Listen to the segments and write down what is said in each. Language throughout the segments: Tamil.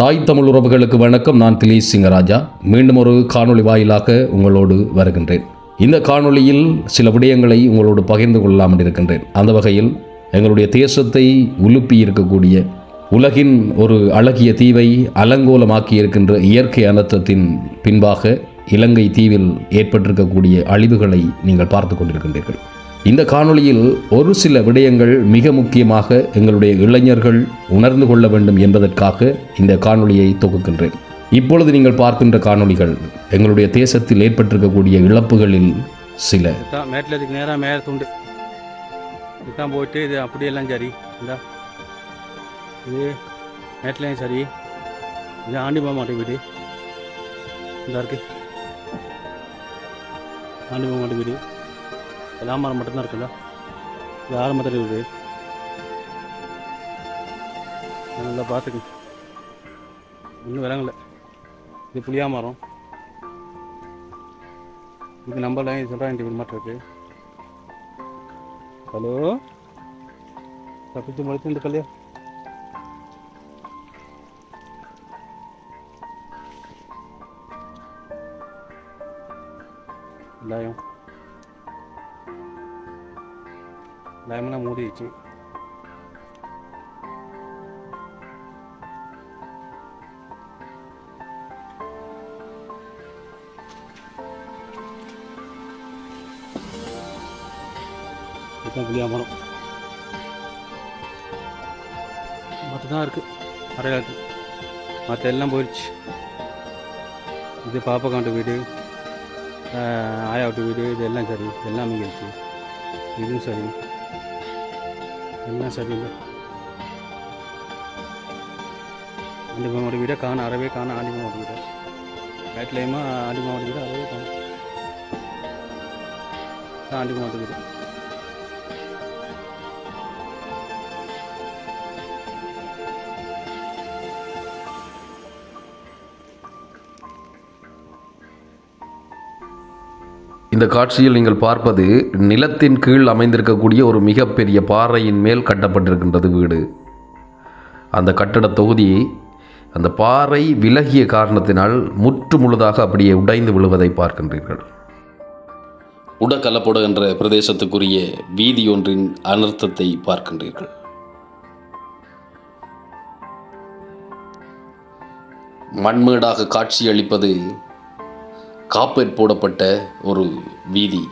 தாய் தமிழ் உறவுகளுக்கு வணக்கம். நான் திலீஷ் சிங்கராஜா மீண்டும் ஒரு காணொளி வாயிலாக உங்களோடு வருகின்றேன். இந்த காணொளியில் சில விடயங்களை உங்களோடு பகிர்ந்து கொள்ளாமல் இருக்கின்றேன். அந்த வகையில் எங்களுடைய தேசத்தை உலுப்பி இருக்கக்கூடிய உலகின் ஒரு அழகிய தீவை அலங்கோலமாக்கி இருக்கின்ற இயற்கை அனர்த்தத்தின் பின்பாக இலங்கை தீவில் ஏற்பட்டிருக்கக்கூடிய அழிவுகளை நீங்கள் பார்த்து கொண்டிருக்கின்றீர்கள். இந்த காணொளியில் ஒரு சில விடயங்கள் மிக முக்கியமாக எங்களுடைய இளைஞர்கள் உணர்ந்து கொள்ள வேண்டும் என்பதற்காக இந்த காணொளியை தொகுக்கின்றேன். இப்பொழுது நீங்கள் பார்க்கின்ற காணொளிகள் எங்களுடைய தேசத்தில் ஏற்பட்டிருக்கக்கூடிய இழப்புகளில் சில. இதுதான் மேட்டில் நேராக மேலே துண்டு. இதுதான் போயிட்டு இது அப்படியெல்லாம் சரி. இந்தா. இது மேட்லையும் சரி. இது ஆண்டி போக மாட்டேன் வீடு. இந்த இருக்கு. ஆண்டி போக மாட்டேன் வீடு. எல்லாம் மரம் மட்டும்தான் இருக்குல்ல? இது ஆரம்பத்தில் இருக்குது. நல்லா பார்த்துக்கங்க இன்னும் விளங்கல. இது புளியா மரம் இது நம்பர்லாம் சொல்கிறேன் இப்படி வீடு மாட்டிருக்கு ஹலோ? தப்பிச்சு முளைச்சு இந்த கல்யா லயம் லைமனாக மூடிடுச்சு புளியா மரம் மட்டும்தான் இருக்குது நிறையா இருக்குது மற்ற எல்லாம் போயிடுச்சு இது பாப்பா காண்ட வீடு ஆயாவட்டு ஆயா வீடு இது எல்லாம் சரி. எல்லாம் மிங்கிடுச்சு இதுவும் சரி. என்ன சரி இல்லை ஆண்டிமாவோட வீடை காண அறவே காண ஆண்டிமாவோட வீடை? பேட்லேயுமா ஆண்டிமாவோட வீடு அறவே காணும். ஆண்டிமாவோட வீடு. இந்த காட்சியில் நீங்கள் பார்ப்பது நிலத்தின் கீழ் அமைந்திருக்கக்கூடிய ஒரு மிகப்பெரிய பாறையின் மேல் கட்டப்பட்டிருக்கின்றது வீடு. அந்த கட்டட தொகுதி அந்த பாறை விலகிய காரணத்தினால் முற்று முழுதாக அப்படியே உடைந்து விழுவதை பார்க்கின்றீர்கள். உடக்கலப்படு என்ற பிரதேசத்துக்குரிய வீதி ஒன்றின் அனர்த்தத்தை பார்க்கின்றீர்கள். மண்மேடாக காட்சியளிப்பது காப்பேட் போடப்பட்ட ஒரு வீதி.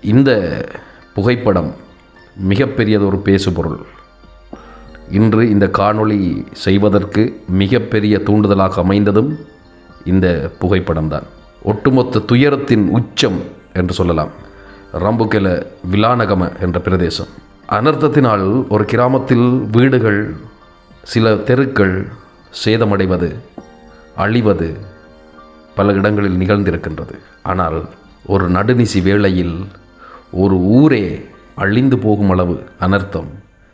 இந்த புகைப்படம் மிகப்பெரியதொரு பேசுபொருள். இன்று இந்த காணொளி செய்வதற்கு மிகப்பெரிய தூண்டுதலாக அமைந்ததும் இந்த புகைப்படம்தான். ஒட்டுமொத்த துயரத்தின் உச்சம் என்று சொல்லலாம். ரம்புகெல விலானகம என்ற பிரதேசம். அனர்த்தத்தினால் ஒரு கிராமத்தில் வீடுகள் சில தெருக்கள் சேதமடைவது அழிவது பல இடங்களில் நிகழ்ந்திருக்கின்றது. ஆனால் ஒரு நடுநிசி வேளையில் ஒரு ஊரே அழிந்து போகும் அளவு அனர்த்தம்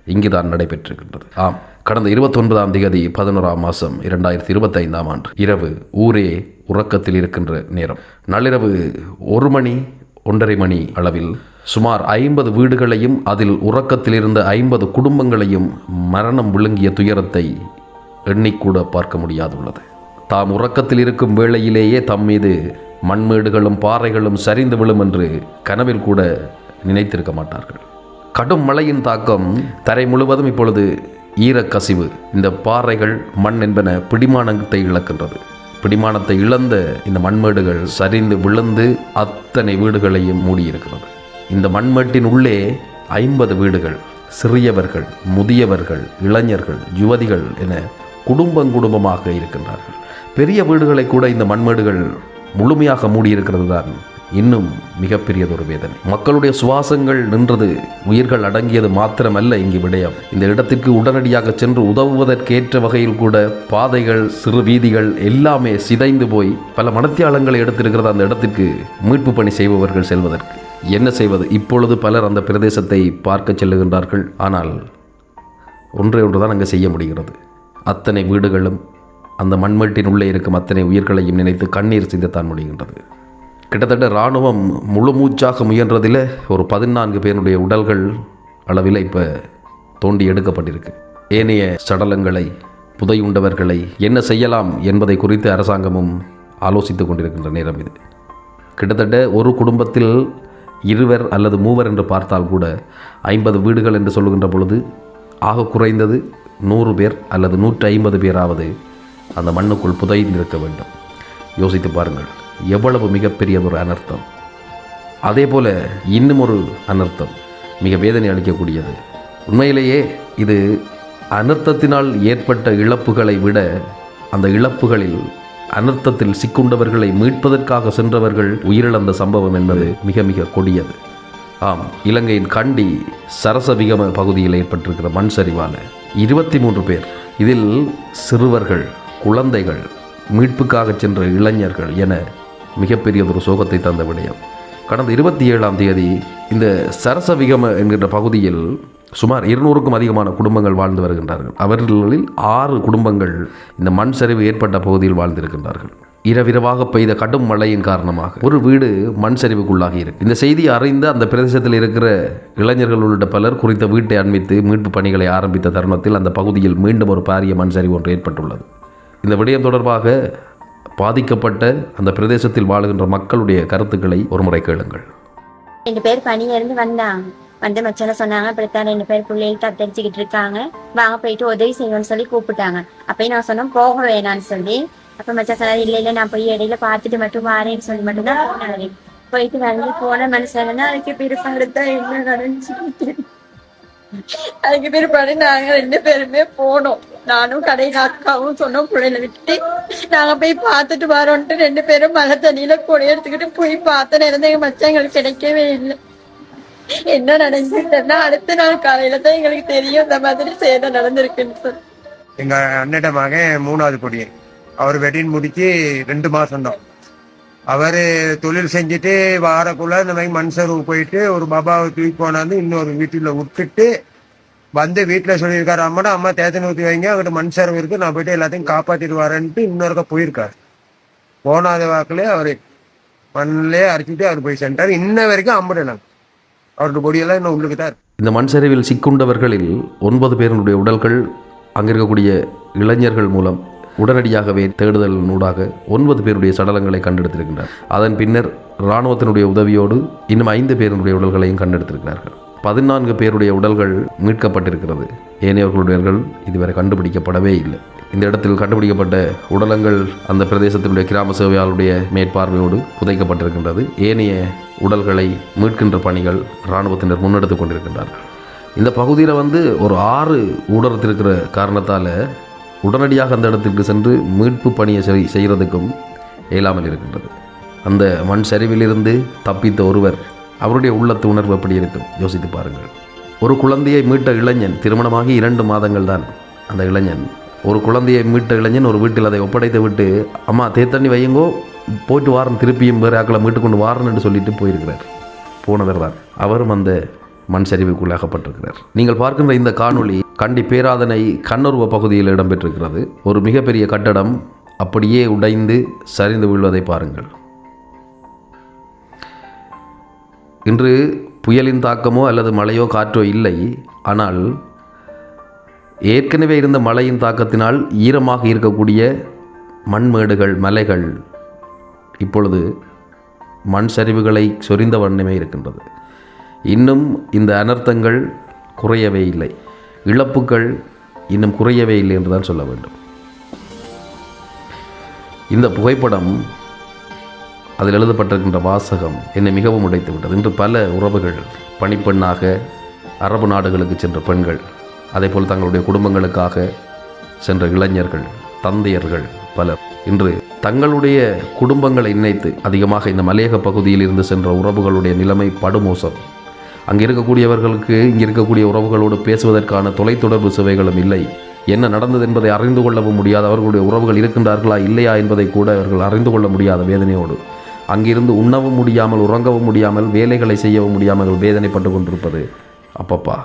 இங்குதான் நடைபெற்றிருக்கின்றது. ஆம் கடந்த இருபத்தொன்பதாம் தேதி பதினோராம் மாதம் இரண்டாயிரத்தி இருபத்தைந்தாம் ஆண்டு இரவு ஊரே உறக்கத்தில் இருக்கின்ற நேரம். நள்ளிரவு ஒரு மணி ஒன்றரை மணி அளவில் சுமார் ஐம்பது வீடுகளையும் அதில் உறக்கத்தில் இருந்த ஐம்பது குடும்பங்களையும் மரணம் விழுங்கிய துயரத்தை எண்ணிக்கூட பார்க்க முடியாதுள்ளது. தாம் உறக்கத்தில் இருக்கும் வேளையிலேயே தம் மீது மண்மேடுகளும் பாறைகளும் சரிந்து விழும் என்று கனவில் கூட நினைத்திருக்க மாட்டார்கள். கடும் மழையின் தாக்கம் தரை முழுவதும் இப்பொழுது ஈரக்கசிவு. இந்த பாறைகள் மண் என்பன பிடிமானத்தை இழக்கின்றது. பிடிமானத்தை இழந்த இந்த மண்மேடுகள் சரிந்து விழுந்து அத்தனை வீடுகளையும் மூடியிருக்கிறது. இந்த மண்மட்டின் உள்ளே ஐம்பது வீடுகள். சிறியவர்கள் முதியவர்கள் இளைஞர்கள் யுவதிகள் என குடும்பம் குடும்பமாக இருக்கின்றார்கள். பெரிய வீடுகளை கூட இந்த மண்மேடுகள் முழுமையாக மூடியிருக்கிறது தான் இன்னும் மிகப்பெரியதொரு வேதனை. மக்களுடைய சுவாசங்கள் நின்றது உயிர்கள் அடங்கியது மாத்திரமல்ல இங்கு விடயம். இந்த இடத்திற்கு உடனடியாக சென்று உதவுவதற்கேற்ற வகையில் கூட பாதைகள் சிறு வீதிகள் எல்லாமே சிதைந்து போய் பல மனத்தியாளங்களை எடுத்திருக்கிறது அந்த இடத்திற்கு மீட்பு பணி செய்பவர்கள் செல்வதற்கு. என்ன செய்வது? இப்பொழுது பலர் அந்த பிரதேசத்தை பார்க்க செல்லுகின்றார்கள். ஆனால் ஒன்றே ஒன்றுதான் அங்கே செய்ய முடிகிறது. அத்தனை வீடுகளும் அந்த மண்மட்டின் உள்ளே இருக்கும் அத்தனை உயிர்களையும் நினைத்து கண்ணீர் சிந்தத்தான் முடிகின்றது. கிட்டத்தட்ட இராணுவம் முழு மூச்சாக முயன்றதில் ஒரு பதினான்கு பேருடைய உடல்கள் அளவில் இப்போ தோண்டி எடுக்கப்பட்டிருக்கு. ஏனைய சடலங்களை புதையுண்டவர்களை என்ன செய்யலாம் என்பதை குறித்து அரசாங்கமும் ஆலோசித்துக் கொண்டிருக்கின்ற நேரம் இது. கிட்டத்தட்ட ஒரு குடும்பத்தில் இருவர் அல்லது மூவர் என்று பார்த்தால் கூட ஐம்பது வீடுகள் என்று சொல்லுகின்ற பொழுது ஆக குறைந்தது நூறு பேர் அல்லது நூற்றி ஐம்பது பேராவது அந்த மண்ணுக்குள் புதைந்திருக்க வேண்டும். யோசித்து பாருங்கள் எவ்வளவு மிகப்பெரியதொரு அனர்த்தம். அதே போல இன்னும் ஒரு அனர்த்தம் மிக வேதனை அளிக்கக்கூடியது. உண்மையிலேயே இது அனர்த்தத்தினால் ஏற்பட்ட இழப்புகளை விட அந்த இழப்புகளில் அனர்த்தத்தில் சிக்குண்டவர்களை மீட்பதற்காக சென்றவர்கள் உயிரிழந்த சம்பவம் என்பது மிக மிக கொடியது. ஆம் இலங்கையின் கண்டி சரசவிகம பகுதியில் ஏற்பட்டிருக்கிற மண் சரிவான இருபத்தி மூன்று பேர். இதில் சிறுவர்கள் குழந்தைகள் மீட்புக்காக சென்ற இளைஞர்கள் என மிகப்பெரியதொரு சோகத்தை தந்த விடயம். கடந்த இருபத்தி ஏழாம் தேதி இந்த சரசவிகம என்கின்ற பகுதியில் சுமார் இருநூறுக்கும் அதிகமான குடும்பங்கள் வாழ்ந்து வருகின்றார்கள். அவர்களில் ஆறு குடும்பங்கள் இந்த மண் சரிவு ஏற்பட்ட பகுதியில் வாழ்ந்திருக்கின்றார்கள். இரவிரவாக பெய்த கடும் மழையின் காரணமாக ஒரு வீடு மண் சரிவுக்குள்ளாகி இருக்கு. இந்த செய்தியை அறிந்து அந்த பிரதேசத்தில் இருக்கிற இளைஞர்கள் உள்ளிட்ட பலர் குறித்த வீட்டை அண்மித்து மீட்பு பணிகளை ஆரம்பித்த தருணத்தில் அந்த பகுதியில் மீண்டும் ஒரு பாரிய மண் சரிவு ஒன்று ஏற்பட்டுள்ளது. இந்த விடயம் தொடர்பாக பாதிக்கப்பட்ட அந்த பிரதேசத்தில் வாழுகின்ற மக்களுடைய கருத்துக்களை ஒருமுறை கேளுங்கள். ரெண்டு பேர் பணியிலிருந்து வந்தாங்க வந்து மச்சான சொன்னாங்க. இப்படித்தான் ரெண்டு பேர் பிள்ளைகள் தத்தரிச்சுக்கிட்டு இருக்காங்க. வாங்க போயிட்டு உதவி செய்வோம்னு சொல்லி கூப்பிட்டாங்க. அப்பயும் நான் சொன்னேன் போக வேணாம்னு சொல்லி. அப்ப மச்சான் சொன்னாரு இல்ல இல்ல நான் போய் இடையில பாத்துட்டு மட்டும் வாரேன்னு சொல்லி மட்டும் தான் போனாரு. போயிட்டு வந்து போன மனுஷன் அதுக்கு பேர் படுத்தா என்ன நடந்துச்சு? அதுக்கு பிற்பாடு படி நாங்க ரெண்டு பேருமே போனோம். நானும் கடையில் அக்காவும் சொன்னோம் பிள்ளைல விட்டு நாங்க போய் பார்த்துட்டு வரோன்ட்டு ரெண்டு பேரும் மழை தண்ணியில கொடை எடுத்துக்கிட்டு போய் பார்த்த நேரம் எங்க மச்சான் எங்களுக்கு கிடைக்கவே இல்லை. என்ன நடந்துச்சுன்னா அடுத்த நாள் காலையில தான் எங்களுக்கு தெரியும் இந்த மாதிரி சேதம் நடந்திருக்குன்னு சொல்லி எங்க அண்ணட மகன் மூணாவது கொடி அவர் வெட்டின் முடிச்சு ரெண்டு மாசம் தான். அவரு தொழில் செஞ்சுட்டு வாரக்குள்ள இந்த மாதிரி மண் சருவு போயிட்டு ஒரு பாபாவை தூக்கி போனாந்து இன்னொரு வீட்டுல விட்டுட்டு வந்து வீட்டுல சொல்லியிருக்காரு அம்மாடா அம்மா தேத்தனை ஊற்றி வைங்க அவங்ககிட்ட மண் சரவு இருக்கு நான் போயிட்டு எல்லாத்தையும் காப்பாத்திட்டு வரேன்ட்டு இன்னொருக்க போயிருக்காரு. போனாத வாக்குல அவரு மண்ணிலே அரைச்சிட்டு அவர் போய் சென்றார். இன்ன வரைக்கும் அம்பிடலாம் அவருடைய பொடியெல்லாம் இன்னும் உள்ளுக்கு தான் இந்த மண் சரிவில் சிக்குண்டவர்களில் ஒன்பது பேருடைய உடல்கள் அங்கே இருக்கக்கூடிய இளைஞர்கள் மூலம் உடனடியாகவே தேடுதல் நூடாக ஒன்பது பேருடைய சடலங்களை கண்டெடுத்திருக்கின்றனர் அதன் பின்னர் இராணுவத்தினுடைய உதவியோடு இன்னும் ஐந்து பேருடைய உடல்களையும் கண்டெடுத்திருக்கிறார்கள். பதினான்கு பேருடைய உடல்கள் மீட்கப்பட்டிருக்கிறது. ஏனையவர்களுடைய இதுவரை கண்டுபிடிக்கப்படவே இல்லை. இந்த இடத்தில் கண்டுபிடிக்கப்பட்ட உடலங்கள் அந்த பிரதேசத்தினுடைய கிராம சேவையாளருடைய மேற்பார்வையோடு புதைக்கப்பட்டிருக்கின்றது. ஏனைய உடல்களை மீட்கின்ற பணிகள் இராணுவத்தினர் முன்னெடுத்துக் கொண்டிருக்கின்றார்கள். இந்த பகுதியில் வந்து ஒரு ஆறு ஊடரத்திருக்கிற காரணத்தால் உடனடியாக அந்த இடத்திற்கு சென்று மீட்பு பணியை செய் செய்கிறதுக்கும் இயலாமல் இருக்கின்றது. அந்த மண் சரிவிலிருந்து தப்பித்த ஒருவர் அவருடைய உள்ளத்து உணர்வு எப்படி இருக்கும்? யோசித்து பாருங்கள். ஒரு குழந்தையை மீட்ட இளைஞன் திருமணமாகி இரண்டு மாதங்கள் தான் அந்த இளைஞன் ஒரு குழந்தையை மீட்ட இளைஞன் ஒரு வீட்டில் அதை ஒப்படைத்து விட்டு அம்மா தேத்தண்ணி வையுங்கோ போயிட்டு வாரன் திருப்பியும் வேறு ஆக்களை மீட்டு கொண்டு வாரன்னு சொல்லிட்டு போயிருக்கிறார். போனவர் தான். அவரும் அந்த மண் சரிவுக்குள்ளாகப்பட்டிருக்கிறார் நீங்கள் பார்க்கின்ற இந்த காணொளி கண்டி பேராதனை கண்ணுருவ பகுதியில் இடம்பெற்றிருக்கிறது. ஒரு மிகப்பெரிய கட்டடம் அப்படியே உடைந்து சரிந்து விழுவதை பாருங்கள். இன்று புயலின் தாக்கமோ அல்லது மழையோ காற்றோ இல்லை. ஆனால் ஏற்கனவே இருந்த மழையின் தாக்கத்தினால் ஈரமாக இருக்கக்கூடிய மண்மேடுகள் மலைகள் இப்பொழுது மண் சரிவுகளை சொரிந்த வண்ணமே இருக்கின்றது. இன்னும் இந்த அனர்த்தங்கள் குறையவே இல்லை. இழப்புகள் இன்னும் குறையவே இல்லை என்று தான் சொல்ல வேண்டும். இந்த புகைப்படம் அதில் எழுதப்பட்டிருக்கின்ற வாசகம் என்னை மிகவும் உடைத்து விட்டது இன்று பல உறவுகள் பணிப்பெண்ணாக அரபு நாடுகளுக்கு சென்ற பெண்கள் அதேபோல் தங்களுடைய குடும்பங்களுக்காக சென்ற இளைஞர்கள் தந்தையர்கள் பலர். இன்று தங்களுடைய குடும்பங்களை இணைத்து அதிகமாக இந்த மலையக பகுதியில் இருந்து சென்ற உறவுகளுடைய நிலைமை படுமோசம். அங்கே இருக்கக்கூடியவர்களுக்கு இங்கே இருக்கக்கூடிய உறவுகளோடு பேசுவதற்கான தொலைத்தொடர்பு சேவைகளும் இல்லை. என்ன நடந்தது என்பதை அறிந்து கொள்ளவும் முடியாது. அவர்களுடைய உறவுகள் இருக்கின்றார்களா இல்லையா என்பதை கூட அவர்கள் அறிந்து கொள்ள முடியாத வேதனையோடு. அங்கிருந்து உண்ணவும் முடியாமல் உறங்கவும் முடியாமல் வேலைகளை செய்யவும் முடியாமல் வேதனைப்பட்டு கொண்டிருப்பது அப்பப்பா.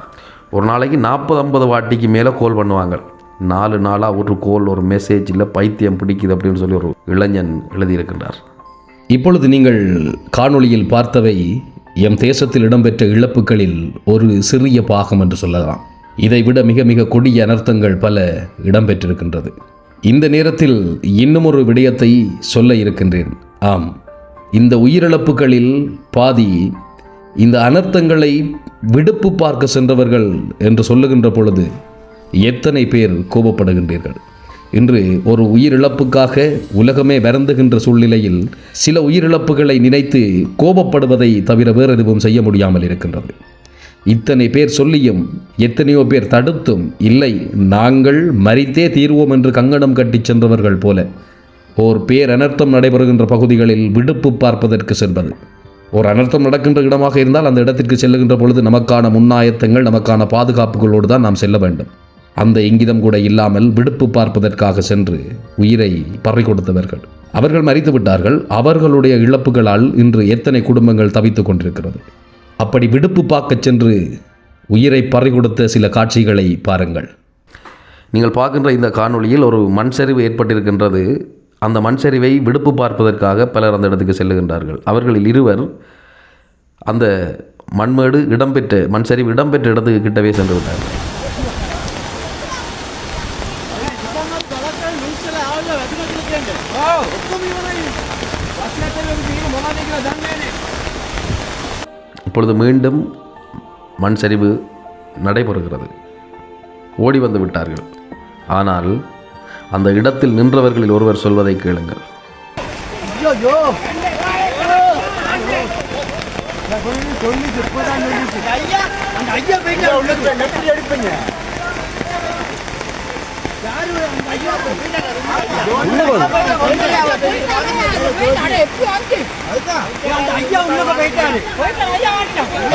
ஒரு நாளைக்கு நாற்பது ஐம்பது வாட்டிக்கு மேலே கோல் பண்ணுவாங்க. நாலு நாளாக ஒரு கோல் ஒரு மெசேஜ் இல்லை பைத்தியம் பிடிக்குது அப்படின்னு சொல்லி ஒரு இளைஞன் எழுதியிருக்கின்றார். இப்பொழுது நீங்கள் காணொளியில் பார்த்தவை எம் தேசத்தில் இடம்பெற்ற இழப்புகளில் ஒரு சிறிய பாகம் என்று சொல்லலாம். இதைவிட மிக மிக கொடிய அனர்த்தங்கள் பல இடம்பெற்றிருக்கின்றது. இந்த நேரத்தில் இன்னும் ஒரு விடயத்தை சொல்ல இருக்கின்றேன். ஆம் இந்த உயிரிழப்புகளில் பாதி இந்த அனர்த்தங்களை விடுப்பு பார்க்க சென்றவர்கள் என்று சொல்லுகின்ற பொழுது எத்தனை பேர் கோபப்படுகின்றீர்கள்? இன்று ஒரு உயிரிழப்புக்காக உலகமே வருந்துகின்ற சூழ்நிலையில் சில உயிரிழப்புகளை நினைத்து கோபப்படுவதை தவிர வேறு எதுவும் செய்ய முடியாமல் இருக்கின்றது. இத்தனை பேர் சொல்லியும் எத்தனையோ பேர் தடுத்தும் இல்லை நாங்கள் மறித்தே தீர்வோம் என்று கங்கணம் கட்டிச் சென்றவர்கள் போல ஓர் பேர் அனர்த்தம் நடைபெறுகின்ற பகுதிகளில் விடுப்பு பார்ப்பதற்கு செல்வது. ஒரு அனர்த்தம் நடக்கின்ற இடமாக இருந்தால் அந்த இடத்திற்கு செல்லுகின்ற பொழுது நமக்கான முன்னாயத்தங்கள் நமக்கான பாதுகாப்புகளோடு தான் நாம் செல்ல வேண்டும். அந்த இங்கிதம் கூட இல்லாமல் விடுப்பு பார்ப்பதற்காக சென்று உயிரை பறி கொடுத்தவர்கள். அவர்கள் மறித்து விட்டார்கள். அவர்களுடைய இழப்புகளால் இன்று எத்தனை குடும்பங்கள் தவித்துக் கொண்டிருக்கிறது. அப்படி விடுப்பு பார்க்கச் சென்று உயிரை பறி கொடுத்த சில காட்சிகளை பாருங்கள். நீங்கள் பார்க்கின்ற இந்த காணொளியில் ஒரு மண் சரிவு ஏற்பட்டிருக்கின்றது. அந்த மண் சரிவை விடுப்பு பார்ப்பதற்காக பலர் அந்த இடத்துக்கு செல்லுகின்றார்கள். அவர்களில் இருவர் அந்த மண்மேடு இடம்பெற்ற மண் சரிவு இடம்பெற்ற இடத்துக்கு கிட்டவே சென்று விட்டார்கள். இப்பொழுது மீண்டும் மண் சரிவு நடைபெறுகிறது. ஓடி வந்து விட்டார்கள். ஆனால் அந்த இடத்தில் நின்றவர்களில் ஒருவர் சொல்வதை கேளுங்கள்.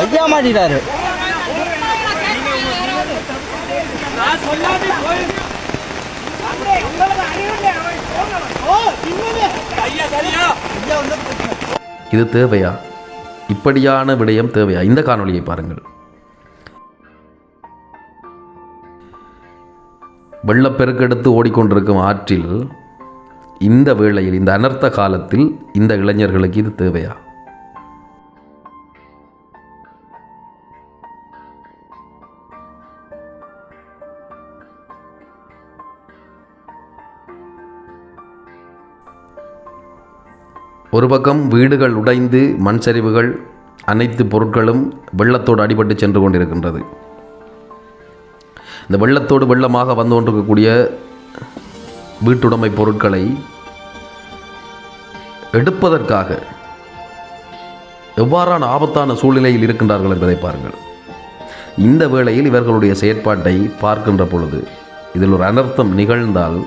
ஐயா மாட்டிட்டாரு. இது தேவையா? இப்படியான விடயம் தேவையா? இந்த காணொலியை பாருங்கள். வெள்ளப்பெருக்கெடுத்து ஓடிக்கொண்டிருக்கும் ஆற்றில் இந்த வேளையில் இந்த அனர்த்த காலத்தில் இந்த இளைஞர்களுக்கு இது தேவையா? ஒரு பக்கம் வீடுகள் உடைந்து மண் சரிவுகள் அனைத்து பொருட்களும் வெள்ளத்தோடு அடிபட்டு சென்று கொண்டிருக்கின்றது. இந்த வெள்ளத்தோடு வெள்ளமாக வந்து கொண்டிருக்கக்கூடிய வீட்டுடைமை பொருட்களை எடுப்பதற்காக எவ்வாறான ஆபத்தான சூழ்நிலையில் இருக்கின்றார்கள் என்பதை பாருங்கள். இந்த வேளையில் இவர்களுடைய செயற்பாட்டை பார்க்கின்ற பொழுது இதில் ஒரு அனர்த்தம் நிகழ்ந்தால்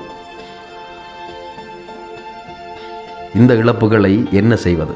இந்த இழப்புகளை என்ன செய்வது?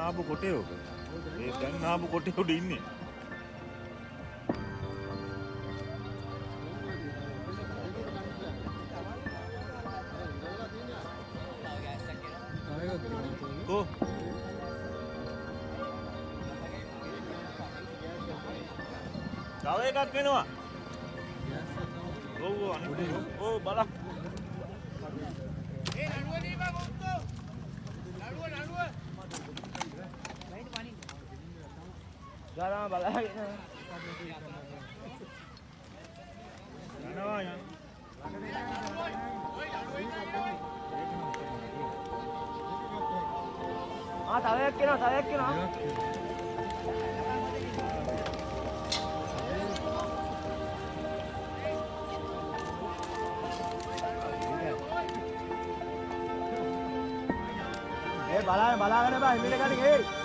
ආපු කොටයෝ ඒ දැන් ආපු කොටයෝට ඉන්නේ. Darang balagi na. Ano ba yan? Ah, tabi yakin na, tabi yakin na. Eh, balagi, balagi na ba? Hindi na galing eh.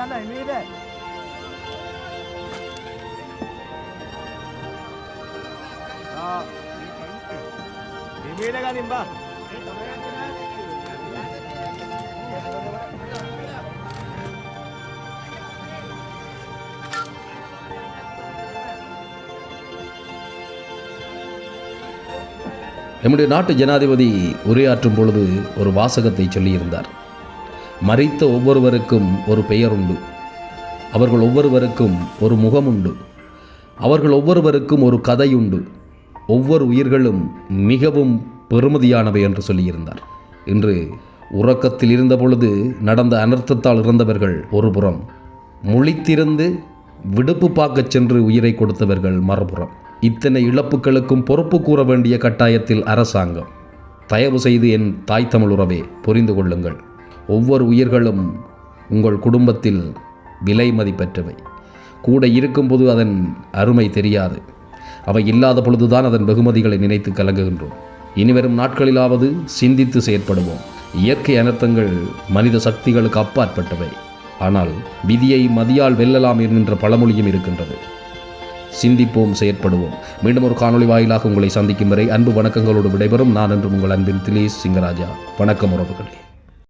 Anh đẩy mi đi Đó Đẩy mi các anh நம்முடைய நாட்டு ஜனாதிபதி உரையாற்றும் பொழுது ஒரு வாசகத்தை சொல்லியிருந்தார். மறைத்த ஒவ்வொருவருக்கும் ஒரு பெயர் உண்டு அவர்கள் ஒவ்வொருவருக்கும் ஒரு முகம் உண்டு அவர்கள் ஒவ்வொருவருக்கும் ஒரு கதை உண்டு ஒவ்வொரு உயிர்களும் மிகவும் பெருமதியானவை என்று சொல்லியிருந்தார். இன்று உறக்கத்தில் இருந்த பொழுது நடந்த அனர்த்தத்தால் இறந்தவர்கள் ஒரு புறம் முழித்திருந்து விடுப்பு பார்க்கச் சென்று உயிரை கொடுத்தவர்கள் மறுபுறம். இத்தனை இழப்புகளுக்கும் பொறுப்பு கூற வேண்டிய கட்டாயத்தில் அரசாங்கம் தயவு செய்து என் தாய் தமிழ் உறவே புரிந்து கொள்ளுங்கள். ஒவ்வொரு உயிர்களும் உங்கள் குடும்பத்தில் விலை மதிப்பற்றவை. கூட இருக்கும்போது அதன் அருமை தெரியாது. அவை இல்லாத பொழுதுதான் அதன் வெகுமதிகளை நினைத்து கலங்குகின்றோம். இனிவரும் நாட்களிலாவது சிந்தித்து செயற்படுவோம். இயற்கை அனர்த்தங்கள் மனித சக்திகளுக்கு அப்பாற்பட்டவை. ஆனால் விதியை மதியால் வெல்லலாம் என்கின்ற பழமொழியும் இருக்கின்றது. சிந்திப்போம் செயற்படுவோம். மீண்டும் ஒரு காணொளி வாயிலாக உங்களை சந்திக்கும் வரை அன்பு வணக்கங்களோடு விடைபெறும். நான் என்று உங்கள் அன்பின் திலீஷ் சிங்கராஜா. வணக்கம் உறவுகளே.